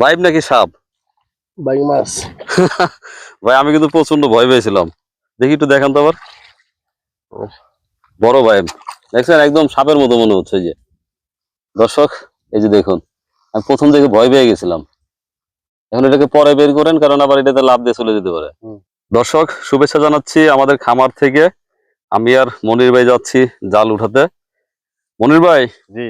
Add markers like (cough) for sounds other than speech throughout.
Vibe নাকি সাপ? Bike মাছ। ভাই আমি কিন্তু প্রচণ্ড ভয় পেয়েছিলাম। দেখি একটু দেখান তো আবার। বড় ভাই দেখছেন একদম সাপের মতো মনে হচ্ছে যে। দর্শক এই যে দেখুন আমি প্রথম থেকে ভয় পেয়ে গেছিলাম। এখন এটাকে পরে বের করেন কারণ আবার এটাতে লাভ দিয়ে চলে যেতে পারে। দর্শক শুভেচ্ছা জানাচ্ছি আমাদের খামার থেকে। আমি আর মনির ভাই যাচ্ছি জাল উঠাতে। মনির ভাই জি।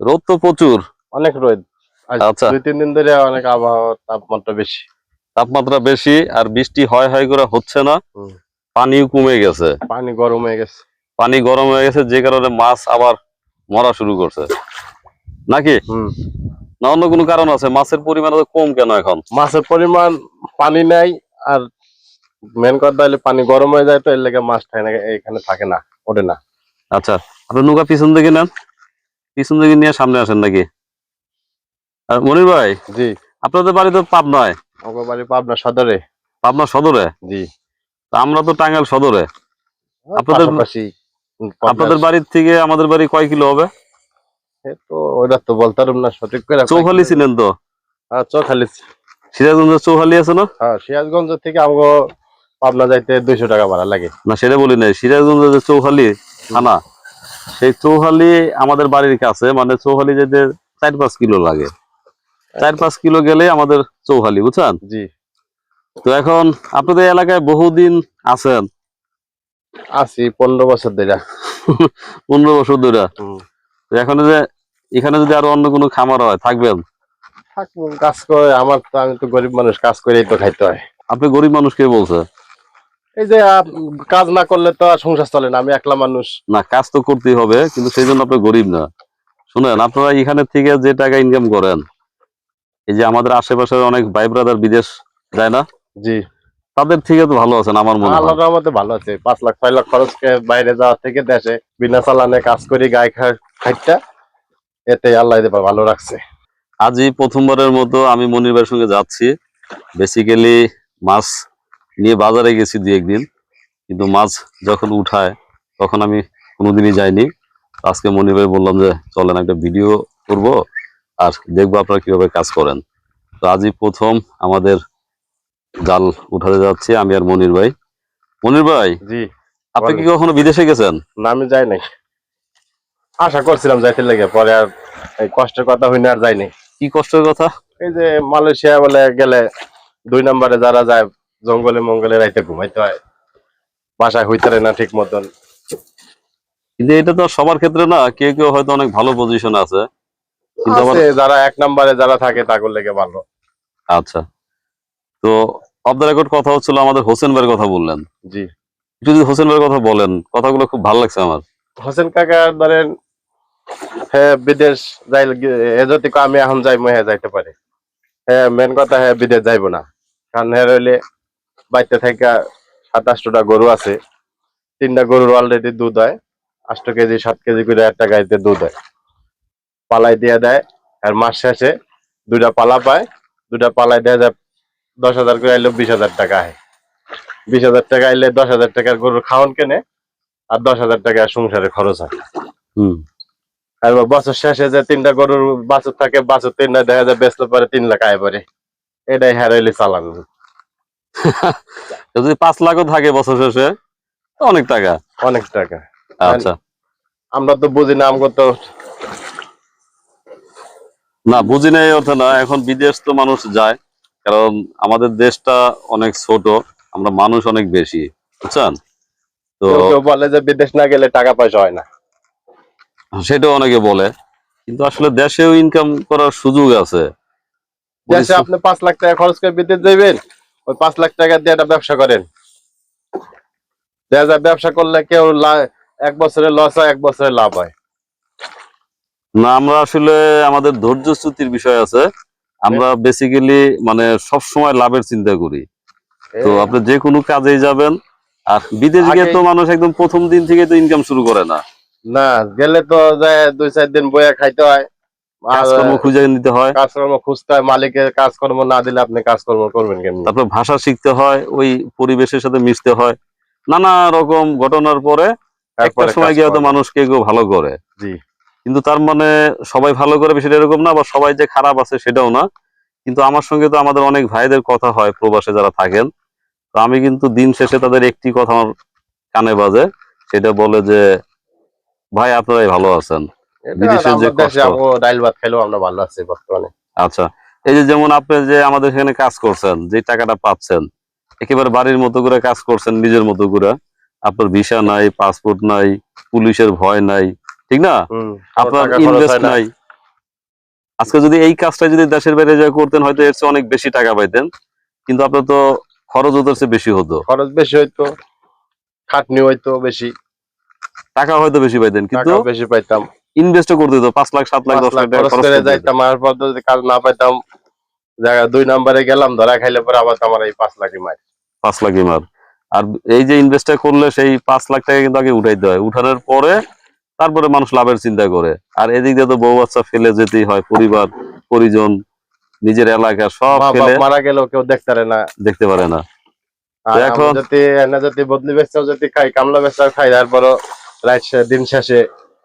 রোদ তো প্রচুর। অনেক রোদ। আচ্ছা। দুই তিন দিন ধরে অনেক আবহাওয়া তাপমাত্রা বেশি। তাপমাত্রা বেশি আর বৃষ্টি হয় হয় করে হচ্ছে না। পানিও কমে গেছে। পানি গরম হয়ে গেছে। পানি গরম হয়ে গেছে যে কারণে মাছ আবার মরা শুরু করছে। নাকি? হম। না অন্য কোনো কারণ আছে? মাছের পরিমাণ কম কেন এখন? মাছের পরিমাণ পানি নাই আর মেন কথা হলে পানি গরম হয়ে যায় তো এর লেগে মাছ থাকে না এখানে থাকে না ওঠে না। আচ্ছা আপনি নৌকা পিছন দিকে নেন। পিছন দিকে নিয়ে সামনে আসেন নাকি? মনির ভাই জি। আপনাদের বাড়ি তো পাবনায়। আমার বাড়ি পাবনা সদরে। পাবনা সদরে? জি। তা আমরা তো টাঙ্গাইল সদরে। আপনাদের- পাশাপাশি আপনাদের বাড়ির থেকে আমাদের বাড়ি কয় কিলো হবে? তো ওইটা তো বলতে না সঠিক করে চৌখালি ছিলেন তো? হ্যাঁ চৌখালি সিরাজগঞ্জের চৌখালি আছে না? হ্যাঁ সিরাজগঞ্জ থেকে আমাকে পাবনা যাইতে দুইশো টাকা ভাড়া লাগে। না সেটা বলি নাই। সিরাজগঞ্জের যে চৌখালি থানা সেই চৌখালি আমাদের বাড়ির কাছে মানে চৌখালি যেতে চার পাঁচ কিলো লাগে। চার পাঁচ কিলো গেলে আমাদের চৌখালি বুঝছেন? জি। তো এখন আপনাদের এলাকায় বহুদিন আছেন? আছি পনেরো বছর ধরে। পনেরো বছর ধরে। এখন যে এখানে যদি আরও অন্য কোনো খামার হয় থাকবেন? থাকব, কাজ করে আমার তো আমি তো গরিব মানুষ কাজ করেই তো খাইতে হয়। আপনি গরিব মানুষ কে বলছে এই যে কাজ না করলে তো আর সংসার চলে না আমি একলা মানুষ। না কাজ তো করতেই হবে কিন্তু সেই জন্য আপনি গরিব না। শুনেন আপনারা এখানে থেকে যে টাকা ইনকাম করেন এই যে আমাদের আশেপাশের অনেক ভাই ব্রাদার বিদেশ যায় না? জি। তাদের থেকে তো ভালো আছেন আমার মনে হয়। আল্লাহর রহমতে ভালো আছে। পাঁচ লাখ ছয় লাখ খরচ বাইরে যাওয়া থেকে দেশে বিনা চালানে কাজ করি গায়ে খাইটা এতে আল্লাহ ভালো রাখছে। আজই প্রথমবারের মতো আমি মনির ভাইয়ের সঙ্গে যাচ্ছি। বেসিক্যালি মাছ নিয়ে বাজারে গেছি দু একদিন কিন্তু মাছ যখন উঠায় তখন আমি কোনোদিনই যাইনি। আজকে মনির ভাই বললাম যে চলেন একটা ভিডিও করব। আর দেখব আপনারা কীভাবে কাজ করেন। তো আজই প্রথম আমাদের জাল উঠাতে যাচ্ছি আমি আর মনির ভাই। মনির ভাই জি। আপনি কি কখনো বিদেশে গেছেন? না আমি যাই নাই। আশা করছিলাম যাইতে লেগে পরে আর এই কষ্টের কথা হইনি আর যাইনি। কি কষ্টের কথা? এই যে মালয়েশিয়া বলে গেলে দুই নম্বরে যারা যায় জঙ্গলে মঙ্গলে রাইতে ঘুমাইতে হয়। বাসায় হইতে পারে না ঠিক মতন। কিন্তু এটা তো সবার ক্ষেত্রে না কেউ কেউ হয়তো অনেক ভালো পজিশন আছে। যারা এক নম্বরে যারা থাকে তাগুর লেগে ভালো। আচ্ছা। তো অফ দ্য রেকর্ড কথা হচ্ছিল আমাদের হোসেন ভাইয়ের কথা বললেন। জি। একটু যদি হোসেন ভাইয়ের কথা বলেন কথাগুলো খুব ভালো লাগছে আমার। হোসেন কাকা ধরেন হ্যাঁ বিদেশ যাই যদি আমি এখন যাই হ্যাঁ যাইতে পারে। হ্যাঁ মেন কথা হ্যাঁ বিদেশ যাইবো না। কারণ হ্যাঁ রইলে বাড়িতে থেকে সাতাশটা গরু আছে। তিনটা গরুর অলরেডি দুধ হয়। আষ্ট কেজি সাত কেজি করে একটা গাড়িতে দুধ হয়। পালাই দিয়ে দেয়। আর মাস শেষে দুইটা পালা পায়। দুটা পালাই দেওয়া যায় দশ হাজার করে আইলে বিশ হাজার টাকা হয় বিশ হাজার টাকা আইলে দশ হাজার টাকার গরুর খাওয়ান কেনে আর দশ হাজার টাকা সংসারে খরচ হয়। হুম। আর বছর শেষে যে তিনটা গরুর বাছুর থাকে বাছুর তিনটা দেখা যায় বেচতে পারে তিন লাখ আয় পরে। এটাই হারাইলে চালান। (laughs) যদি পাঁচ লাখও থাকে বছর শেষে অনেক টাকা। অনেক টাকা। আচ্ছা। আমরা তো বুঝি না আমগো তো না বুঝি না এই অর্থে না এখন বিদেশ তো মানুষ যায় কারণ আমাদের দেশটা অনেক ছোট আমরা মানুষ অনেক বেশি বুঝছেন? তো বলে যে বিদেশ না গেলে টাকা পয়সা হয় না। সেটাও অনেকে বলে কিন্তু আসলে দেশেও ইনকাম করার সুযোগ আছে। দেশে আপনি পাঁচ লাখ টাকা খরচ করে বিদেশ যাইবেন ওই পাঁচ লাখ টাকা দিয়ে একটা ব্যবসা করেন। দেখা যায় ব্যবসা করলে কেউ এক বছরে লস হয় এক বছরে লাভ হয়। না আমরা আসলে আমাদের ধৈর্য ধৈর্যচ্যুতির বিষয় আছে। আমরা বেসিক্যালি মানে সব সময় লাভের চিন্তা করি। তো আপনি যে কোনো কাজেই যাবেন। আর বিদেশ গিয়ে তো মানুষ একদম প্রথম দিন থেকে তো ইনকাম শুরু করে না। না গেলে তো যায় দুই চার দিন বইয়া খাইতে হয়। কাজকর্ম খুঁজে নিতে হয়। কাজকর্ম খুঁজতে হয় মালিকের কাজকর্ম না দিলে আপনি কাজকর্ম করবেন কেমনি? তারপর ভাষা শিখতে হয় ওই পরিবেশের সাথে মিশতে হয়। নানা রকম ঘটনার পরে একটা সময় কাজ গিয়ে হয়তো করবেন। মানুষ কেউ কেউ ভালো করে। জি। কিন্তু তার মানে সবাই ভালো করে সেটা এরকম না বা সবাই যে খারাপ আছে সেটাও না। কিন্তু আমার সঙ্গে তো আমাদের অনেক ভাইদের কথা হয় প্রবাসে যারা থাকেন। তো আমি কিন্তু দিন শেষে তাদের একটি কথা আমার কানে বাজে সেটা বলে যে ভাই আপনারাই ভালো আছেন। বিদেশের যে ডাইল ভাত আমরা ভালো আছি বর্তমানে। আচ্ছা এই যে যেমন আপনি যে আমাদের এখানে কাজ করছেন যে টাকাটা পাচ্ছেন একেবারে বাড়ির মতো করে কাজ করছেন নিজের মতো করে। আপনার ভিসা নাই পাসপোর্ট নাই পুলিশের ভয় নাই ঠিক না? আপনার ইনভেস্ট নাই। আজকে যদি এই কাজটা যদি দেশের বাইরে যা করতেন হয়তো এর চেয়ে অনেক বেশি টাকা পাইতেন। কিন্তু আপনার তো খরচ ওদের চেয়ে বেশি হতো। খরচ বেশি হইতো খাটনি হইতো বেশি। টাকা হয়তো বেশি পাইতেন কিন্তু বেশি পাইতাম। ইনভেস্টও করতে হতো পাঁচ লাখ সাত লাখ দশ লাখ টাকা খরচ করে যাইতাম আর পর তো যদি কাজ না পাইতাম জায়গা দুই নম্বরে গেলাম ধরা খাইলে পরে আবার আমার এই পাঁচ লাখই মার পাঁচ লাখ মার আর এই যে ইনভেস্টটা করলে সেই পাঁচ লাখ টাকা কিন্তু আগে উঠাইতে হয়। উঠানোর পরে তারপরে মানুষ লাভের চিন্তা করে। আর এদিক দিয়ে তো বউ বাচ্চা ফেলে যেতেই হয় পরিবার পরিজন নিজের এলাকা সব মারা গেলেও কেউ দেখতে পারে না। দেখতে পারে না। আর তো এখন- যদি এনে যদি বদলি বেচাও যদি খাই কামলা বেচাও খাই তারপরও শে- দিন শেষে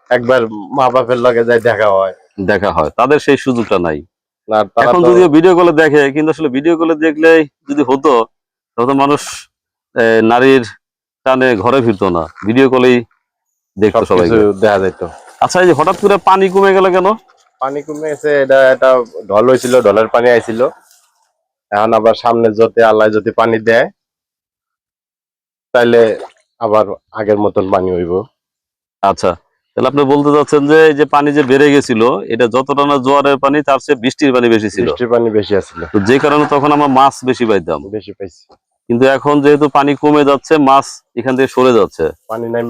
একবার মা বাপের লগে যাই দেখা হয়। দেখা হয়। তাদের সেই সুযোগটা নাই। আর এখন যদিও ভিডিও কলে দেখে কিন্তু আসলে ভিডিও কলে দেখলে যদি হতো মানুষ নারীর টানে ঘরে ফিরতো না। ভিডিও কলেই দেখতো সবাই দেখা যাইতো। আচ্ছা এই যে হঠাৎ করে পানি কমে গেল কেন? পানি কমে গেছে এটা এটা ঢল হয়েছিল ঢলের পানি আইছিল। এখন আবার সামনে যদি আল্লাহ যদি পানি দেয় তাইলে আবার আগের মতন পানি হইব। আচ্ছা তাহলে আপনি বলতে চাচ্ছেন যে এই যে পানি যে বেড়ে গেছিল এটা যতটা না জোয়ারের পানি তার চেয়ে বৃষ্টির পানি বেশি ছিল। বৃষ্টির পানি বেশি আছিল। তো যে কারণে তখন আমরা মাছ বেশি পাইতাম। বেশি পাইছি। কিন্তু এখন যেহেতু পানি কমে যাচ্ছে মাছ এখান থেকে সরে যাচ্ছে। পানি নাই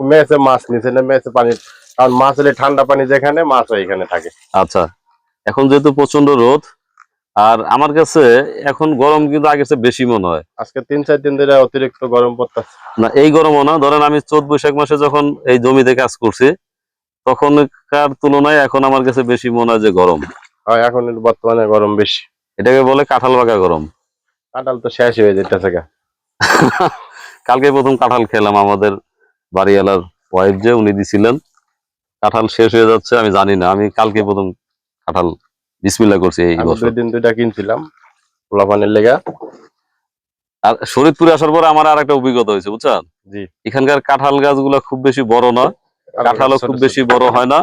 গেছে মাছ নিচে নেমে গেছে পানি কারণ মাছ হলে ঠান্ডা পানি যেখানে মাছ এখানে থাকে। আচ্ছা এখন যেহেতু প্রচণ্ড রোদ আর আমার কাছে এখন গরম কিন্তু চেয়ে বেশি মনে হয়। আজকে তিন চার দিন ধরে অতিরিক্ত গরম পড়তেছে। না এই গরমও না ধরেন আমি চোদ্দ বৈশাখ মাসে যখন এই জমিতে কাজ করছি তখনকার তুলনায় এখন আমার কাছে বেশি মনে হয় যে গরম। এখন বর্তমানে গরম বেশি। এটাকে বলে কাঁঠাল পাকা গরম। কাঁঠাল তো শেষ হয়ে যেতেছে কালকে প্রথম কাঁঠাল খেলাম আমাদের বাড়িওয়ালার ওয়াইফ যে উনি দিছিলেন কাঁঠাল শেষ হয়ে যাচ্ছে আমি জানি না। আমি কালকে প্রথম কাঁঠাল বিসমিল্লা করছি এই বছর। দিন দুইটা কিনছিলাম পোলা পানির লেগা। আর শরীরপুরে আসার পরে আমার আর একটা অভিজ্ঞতা হয়েছে বুঝছেন? জি। এখানকার কাঁঠাল গাছগুলো খুব বেশি বড় না কাঁঠালও খুব বেশি বড় হয় না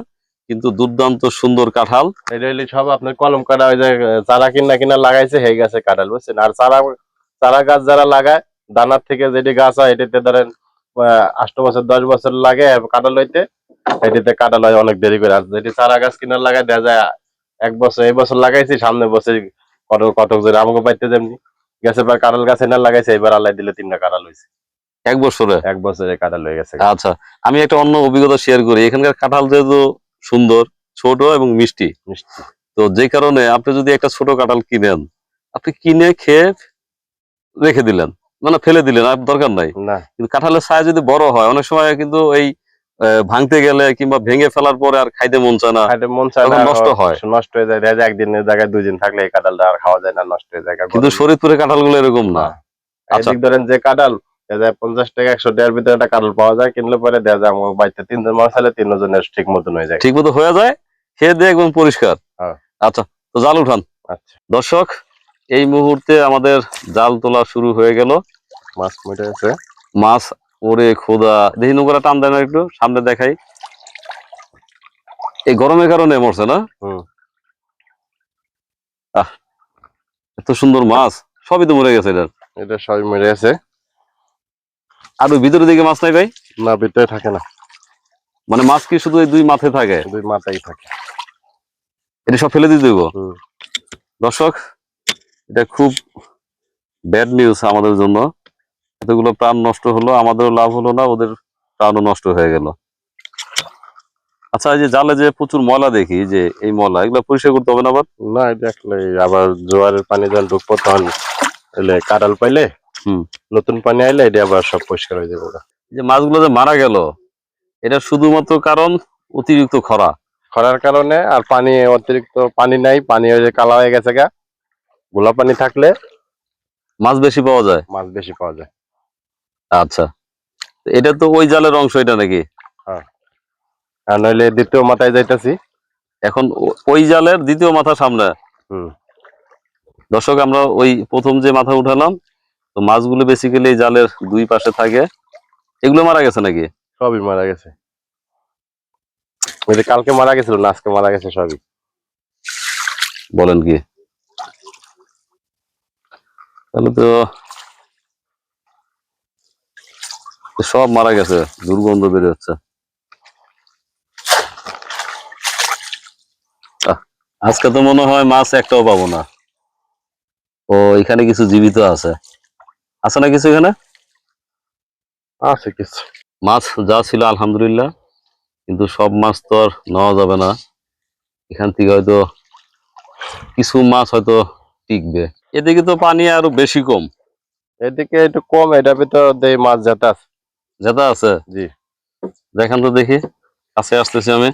কিন্তু দুর্দান্ত সুন্দর কাঁঠাল। সব আপনার কলম কাটা ওই যে চারা কিনা কিনা লাগাইছে সেই গাছে কাঁঠাল বুঝছেন? আর চারা চারা গাছ যারা লাগায় দানার থেকে যেটি গাছ হয় এটাতে ধরেন আষ্ট বছর দশ বছর লাগে কাঁঠাল হইতে এটিতে কাঁঠাল হয় অনেক দেরি করে আর যেটি চারা গাছ কিনা লাগায় দেখা যায় এক বছর এই বছর লাগাইছি সামনে বছর কত কত জোরে আমাকে পাইতে যেমনি। গেছে এবার কাঁঠাল গাছ এনে লাগাইছে এবার আল্লাহ দিলে তিনটা কাঁঠাল হয়েছে এক বছরে? এক বছরে কাঁঠাল হয়ে গেছে। আচ্ছা আমি একটা অন্য অভিজ্ঞতা শেয়ার করি। এখানকার কাঁঠাল যেহেতু সুন্দর ছোট এবং মিষ্টি। মিষ্টি। তো যে কারণে আপনি যদি একটা ছোট কাঁঠাল কিনেন আপনি কিনে খেয়ে রেখে দিলেন। মানে ফেলে দিলেন আর দরকার নাই। না। কিন্তু কাঁঠালের ছায়া যদি বড় হয় অনেক সময় কিন্তু এই ভাঙতে গেলে কিংবা ভেঙে ফেলার পরে আর খাইতে মন চায় না। খাইতে মন চায় না নষ্ট হয়। নষ্ট হয়ে যায় দেখা যায় একদিনের জায়গায় দুই দিন থাকলে এই কাঁঠালটা আর খাওয়া যায় না নষ্ট হয়ে যায়। কিন্তু শরীরপুরে কাঁঠালগুলো এরকম না। আচ্ছা। ধরেন যে কাঁঠাল পঞ্চাশ টাকা একশো দেড় ভিতরে একটা কাঁঠাল পাওয়া যায় কিনলে পরে দেখা যায় আমার বাড়িতে তিনজন মানুষ হলে তিনজনের ঠিক মতন হয়ে যায়। ঠিক মতো হয়ে যায় খেয়ে দিয়ে একদম পরিষ্কার। হ্যাঁ। আচ্ছা তো জাল উঠান। আচ্ছা। দর্শক এই মুহূর্তে আমাদের জাল তোলা শুরু হয়ে গেল। মাছ গেছে মাছ ওরে খোদা। দেখি নৌকাটা টান দেয় না একটু সামনে দেখাই। এই গরমের কারণে মরছে না? এত সুন্দর মাছ সবই তো মরে গেছে এটার। এটা সবই মরে গেছে আর ওই ভিতরের দিকে মাছ নাই ভাই? না ভিতরে থাকে না। মানে মাছ কি শুধু এই দুই মাথায় থাকে? দুই মাথায় থাকে। এটা সব ফেলে দিয়ে দেবো। দর্শক এটা খুব ব্যাড নিউজ আমাদের জন্য। এতগুলো প্রাণ নষ্ট হলো আমাদেরও লাভ হলো না ওদের প্রাণও নষ্ট হয়ে গেল। আচ্ছা এই যে জালে যে প্রচুর ময়লা দেখি যে এই ময়লা এগুলো পরিষ্কার করতে হবে না আবার? না এটা আবার জোয়ারের পানি যখন ঢুকবো তখন এলে কাঁঠাল পাইলে হুম। নতুন পানি আইলে এটা আবার সব পরিষ্কার হয়ে যাবে। যে মাছগুলো যে মারা গেল এটা শুধুমাত্র কারণ অতিরিক্ত খরা? খরার কারণে আর পানি অতিরিক্ত পানি নাই পানি হয়ে কালা হয়ে গেছে গা। গোলা পানি থাকলে মাছ বেশি পাওয়া যায়? মাছ বেশি পাওয়া যায়। আচ্ছা। এটা তো ওই জালের অংশ এটা নাকি? আর নইলে দ্বিতীয় মাথায় যাইতেছি। এখন ওই জালের দ্বিতীয় মাথা সামনে। হুম। দর্শক আমরা ওই প্রথম যে মাথা উঠালাম তো মাছগুলো বেসিক্যালি জালের দুই পাশে থাকে। এগুলো মারা গেছে নাকি? সবই মারা গেছে। ওই যে কালকে মারা গেছিল না আজকে মারা গেছে সবই। বলেন কি? তাহলে তো সব মারা গেছে দুর্গন্ধ বেড়ে হচ্ছে। আজকে তো মনে হয় মাছ একটাও পাবো না। ও এখানে কিছু জীবিত আছে। আছে না কিছু এখানে? আছে কিছু। মাছ যা ছিল আলহামদুলিল্লাহ কিন্তু সব মাছ তো আর নেওয়া যাবে না। এখান থেকে হয়তো কিছু মাছ হয়তো টিকবে। এদিকে তো পানি আরও বেশি কম। এদিকে একটু কম এটা ভিতর মাছ যেটা আছে যেটা আছে? জি। দেখেন তো দেখি। কাছে আসতেছি আমি।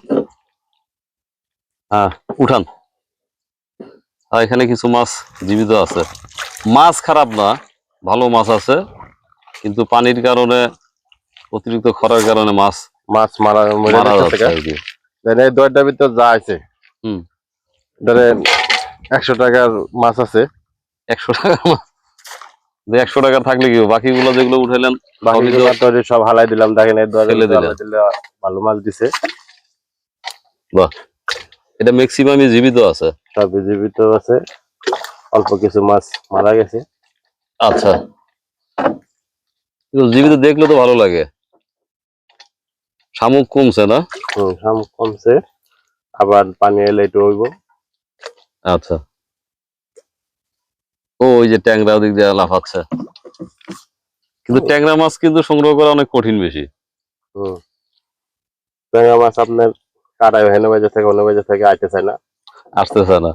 হ্যাঁ উঠান। আর এখানে কিছু মাছ জীবিত আছে। মাছ খারাপ না ভালো মাছ আছে কিন্তু পানির কারণে অতিরিক্ত খরার কারণে মাছ মাছ মারা মরে যাচ্ছে দরটার ভিতর যা আছে হুম। ধরেন একশো টাকার মাছ আছে। একশো টাকার মাছ? যে একশো টাকা থাকলে কি? বাকিগুলো যেগুলো উঠাইলেন সব হালাই দিলাম দেখেন ভালো মাছ দিছে। এটা ম্যাক্সিমামই জীবিত আছে? সব জীবিত আছে। অল্প কিছু মাছ মারা গেছে। আচ্ছা। জীবিত দেখলে তো ভালো লাগে। শামুক কমছে না? হম শামুক কমছে। আবার পানি এলে একটু হইব আচ্ছা। ও ওই যে ট্যাংরা ওদিক দিয়ে লাফাচ্ছে। কিন্তু ট্যাংরা মাছ কিন্তু সংগ্রহ করা অনেক কঠিন বেশি। ট্যাংরা মাছ আপনার কাটাই হেনে বাজে থেকে অন্য বাজে থেকে আইতে চায় না। আসতেছে না।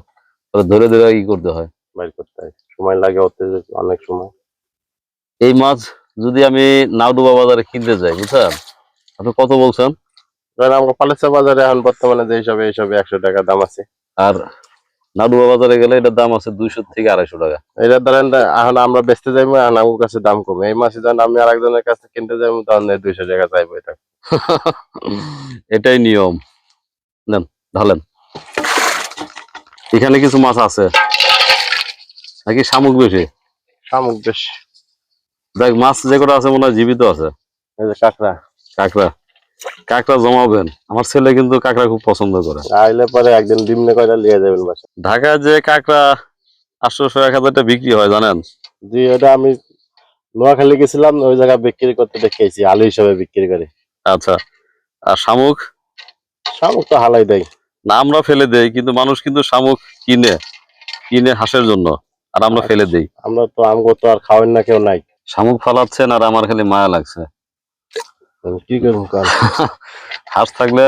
ধরে ধরে ই করতে হয়। বাইর করতে হয়। সময় লাগে অনেক সময়। এই মাছ যদি আমি নাওডুবা বাজারে কিনতে যাই বুঝছেন? আপনি কত বলছেন? আমরা পালেসা বাজারে এখন বর্তমানে যে হিসাবে এই হিসাবে একশো টাকা দাম আছে। আর নাডুবা বাজারে গেলে এটার দাম আছে দুইশো থেকে আড়াইশো টাকা। এটা ধরেন এখন আমরা বেচতে যাইবো এখন আমার কাছে দাম কমে। এই মাসে যখন আমি আরেকজনের কাছে কিনতে যাইবো তখন দুইশো টাকা চাইব এটা। এটাই নিয়ম। নেন ঢালেন। এখানে কিছু মাছ আছে। নাকি শামুক বেশি? শামুক বেশি। দেখ মাছ যে কটা আছে মনে হয় জীবিত আছে। এই যে কাঁকড়া। কাঁকড়া। কাঁকড়া জমাবেন। আমার ছেলে কিন্তু কাঁকড়া খুব পছন্দ করে। আইলে পরে একদিন ডিমনে কয়টা লিয়ে যাবেন বাসা ঢাকায় যে কাঁকড়া আটশোশো এক হাজারটা বিক্রি হয় জানেন? জি ওটা আমি নোয়াখালী গেছিলাম ওই জায়গায় বিক্রি করতে দেখেছি আলু হিসাবে বিক্রি করে। আচ্ছা। আর শামুক? শামুক তো হালাই দেয়। না আমরা ফেলে দেই কিন্তু মানুষ কিন্তু শামুক কিনে কিনে হাঁসের জন্য আর আমরা ফেলে দেই। আমরা তো আমগো তো আর খাওয়েন না কেউ নাই। শামুক ফালাচ্ছেন আর আমার খালি মায়া লাগছে। কি করব কাল (laughs) হাঁস থাকলে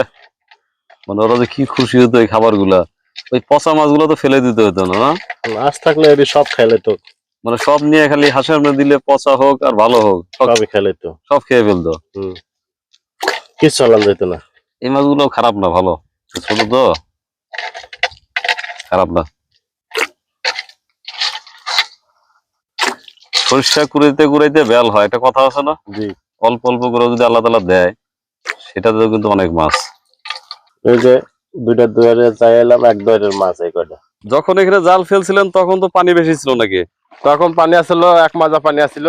মানে ওরা যে কি খুশি হতো এই খাবারগুলা? ওই পচা মাছগুলো তো ফেলে দিতে হতো না না? মাছ থাকলে এটি সব খেলে তো। মানে সব নিয়ে খালি হাঁসের দিলে পচা হোক আর ভালো হোক সবই খেলে তো। সব খেয়ে ফেলতো। কিছু চলান যেত না। এই মাছগুলো খারাপ না ভালো। ছোট তো। খারাপ না। সরিষা কুড়াইতে কুড়াইতে বেল হয় একটা কথা আছে না? জি। অল্প অল্প করে যদি আল্লাহ তালা দেয় সেটাতেও কিন্তু অনেক মাছ। এই যে দুইটা দুয়ারে চাই এলাম এক দুয়ারের মাছ এই কয়টা। যখন এখানে জাল ফেলছিলেন তখন তো পানি বেশি ছিল নাকি? তখন পানি আসছিল এক মাজা পানি আসছিল।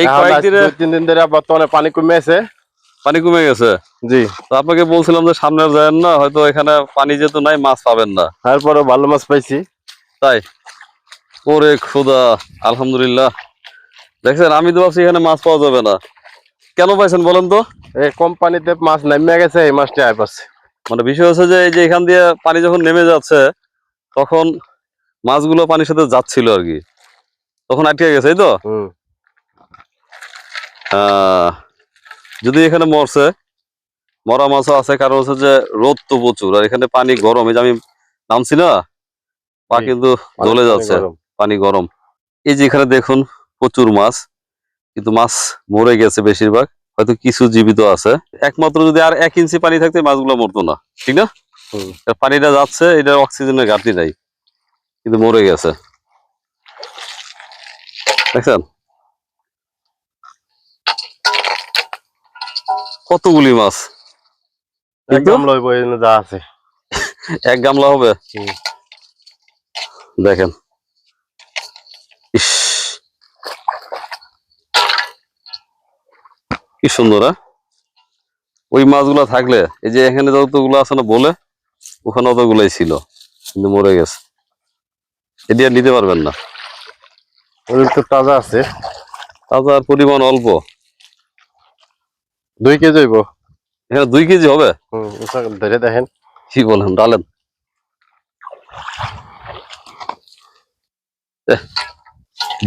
এই কয়েকদিনে তিন দিন ধরে বর্তমানে পানি কমেছে পানি কমে গেছে? জি। তো আপনাকে বলছিলাম যে সামনে যায় না হয়তো এখানে পানি যেহেতু নাই মাছ পাবেন না। তারপরে ভালো মাছ পাইছি। তাই। ওরে খোদা আলহামদুলিল্লাহ। দেখছেন আমি তো ভাবছি এখানে মাছ পাওয়া যাবে না। কেন পাইছেন বলেন তো? এই কোম্পানিতে মাছ নেমে গেছে এই মাছটি আয় পাচ্ছে। মানে বিষয় হচ্ছে যে এই যে এখান দিয়ে পানি যখন নেমে যাচ্ছে তখন মাছগুলো পানির সাথে যাচ্ছিল আর কি। তখন আটকে গেছে এই তো? আহ, যদি এখানে মরছে মরা মাছও আছে কারণ হচ্ছে যে রোদ তো প্রচুর আর এখানে পানি গরম এই যে আমি নামছি না পা কিন্তু জ্বলে যাচ্ছে পানি গরম। এই যে এখানে দেখুন প্রচুর মাছ কিন্তু মাছ মরে গেছে বেশিরভাগ। হয়তো কিছু জীবিত আছে। একমাত্র যদি আর এক ইঞ্চি পানি থাকতে মাছগুলো মরতো না ঠিক না? পানিটা যাচ্ছে এটা অক্সিজেনের ঘাটতি নাই কিন্তু মরে গেছে। দেখছেন? কতগুলি মাছ? একদম লইব যা আছে। এক গামলা হবে। দেখেন। ইস কি সুন্দর হ্যাঁ? ওই মাছগুলো থাকলে এই যে এখানে যতগুলো আছে না বলে ওখানে অতগুলাই ছিল কিন্তু মরে গেছে। এটি আর নিতে পারবেন না। তো তাজা আছে। তাজার পরিমাণ অল্প। দুই কেজি হইব। এখানে দুই কেজি হবে? ধরে দেখেন। কি বলেন ডালেন।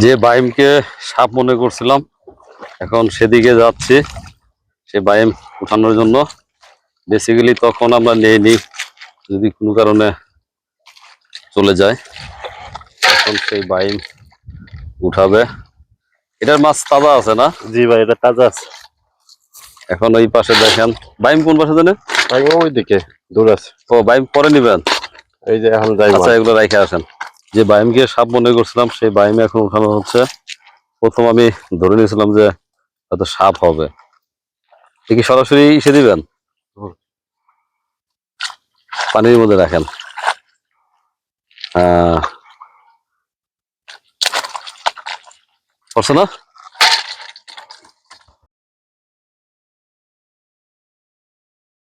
যে বাইমকে সাপ মনে করছিলাম এখন সেদিকে যাচ্ছি সে বাইম উঠানোর জন্য। বেসিক্যালি তখন আমরা নিয়ে নেইনি যদি কোনো কারণে চলে যায় তখন সেই বাইম উঠাবে। এটার মাছ তাজা আছে না? জি ভাই এটা তাজা আছে। এখন ওই পাশে দেখেন বাইম কোন পাশে জানেন? ভাই ওই দিকে দূর আছে। ও বাইম পরে নিবেন? এই যে এখন যাই আচ্ছা এগুলো রেখে আসেন। যে বাইমকে সাপ মনে করছিলাম সেই বাইমে এখন উঠানো হচ্ছে। প্রথম আমি ধরে নিয়েছিলাম যে হয়তো সাপ হবে। কি সরাসরি ইসে দিবেন? পানির মধ্যে রাখেন। আহ না?